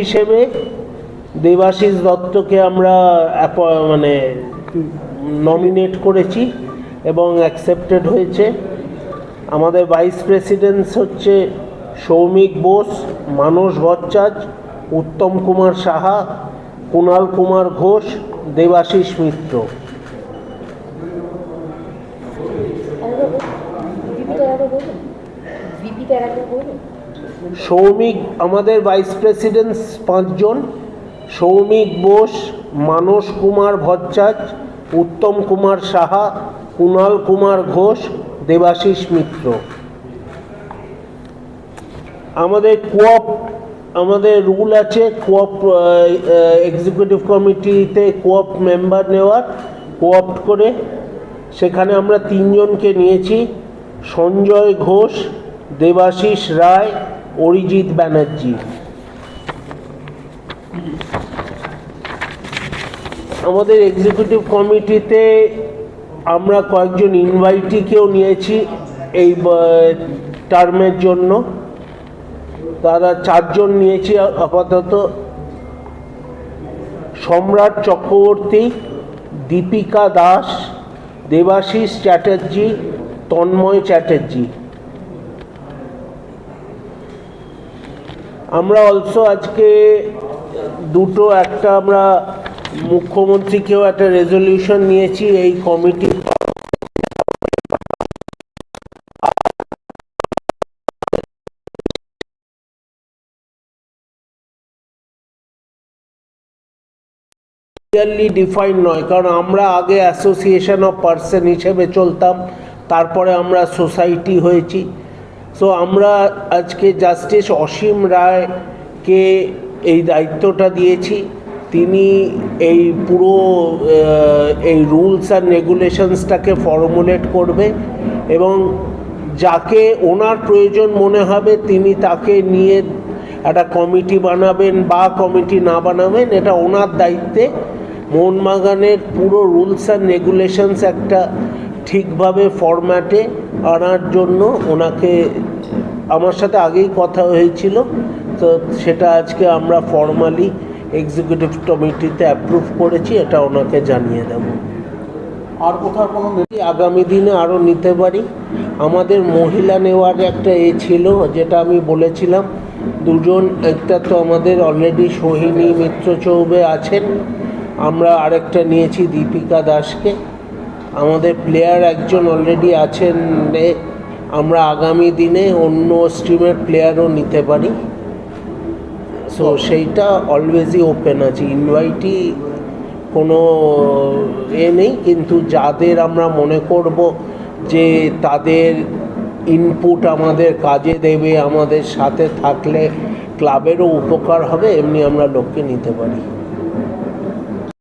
হিসেবে দেবাশিস দত্তকে আমরা মানে নমিনেট করেছি এবং অ্যাকসেপ্টেড হয়েছে। আমাদের ভাইস প্রেসিডেন্ট হচ্ছে সৌমিক বোস, মানস ভট্টাচ উত্তম কুমার সাহা, কুণাল কুমার ঘোষ, দেবাশিস মিত্র। সৌমিক, আমাদের ভাইস প্রেসিডেন্ট পাঁচজন। সৌমিক বোস, মানস কুমার ভট্টাচ উত্তম কুমার সাহা, কুণাল কুমার ঘোষ, দেবাশিস মিত্র। আমাদের কোঅপ, আমাদের রুল আছে কোঅপ এক্সিকিউটিভ কমিটিতে কোঅপ মেম্বার নেওয়ার, কোঅপ্ট করে। সেখানে আমরা তিনজনকে নিয়েছি। সঞ্জয় ঘোষ দেবাশিস রায়, অরিজিৎ ব্যানার্জি। আমাদের এক্সিকিউটিভ কমিটিতে আমরা কয়েকজন ইনভাইটিকেও নিয়েছি এই টার্মের জন্য। তারা চারজন নিয়েছি আপাতত। সম্রাট চক্রবর্তী, দীপিকা দাস, দেবাশিস চ্যাটার্জি, তন্ময় চ্যাটার্জি। আমরা অলসো আজকে দুটো, একটা আমরা মুখ্যমন্ত্রীকেও একটা রেজলিউশন নিয়েছি এই কমিটি ক্লিয়ারলি ডিফাইন নয়, কারণ আমরা আগে অ্যাসোসিয়েশন অফ পার্সন হিসেবে চলতাম, তারপরে আমরা সোসাইটি হয়েছি। সো আমরা আজকে জাস্টিস অসীম রায়কে এই দায়িত্বটা দিয়েছি। তিনি এই পুরো এই রুলস অ্যান্ড রেগুলেশনসটাকে ফর্মুলেট করবে এবং যাকে ওনার প্রয়োজন মনে হবে, তিনি তাকে নিয়ে একটা কমিটি বানাবেন বা কমিটি না বানাবেন, এটা ওনার দায়িত্বে। মোহনবাগানের পুরো রুলস অ্যান্ড রেগুলেশনস একটা ঠিকভাবে ফরম্যাটে আনার জন্য ওনাকে আমার সাথে আগেই কথা হয়েছিল। তো সেটা আজকে আমরা ফর্মালি এক্সিকিউটিভ কমিটিতে অ্যাপ্রুভ করেছি এটা ওনাকে জানিয়ে দেবো। আর কোথাও কোনো আগামী দিনে আরও নিতে পারি। আমাদের মহিলা নেওয়ার একটা এ ছিল যেটা আমি বলেছিলাম দুজন একটা তো আমাদের অলরেডি সোহিনী মিত্র চৌবে আছেন। আমরা আরেকটা নিয়েছি দীপিকা দাসকে। আমাদের প্লেয়ার একজন অলরেডি আছেন আমরা আগামী দিনে অন্য স্ট্রিমের প্লেয়ারও নিতে পারি। সো সেইটা অলওয়েজই ওপেন আছে। ইনভাইটই কোনো এ নেই কিন্তু যাদের আমরা মনে করব যে তাদের ইনপুট আমাদের কাজে দেবে আমাদের সাথে থাকলে ক্লাবেরও উপকার হবে এমনি আমরা লোককে নিতে পারি।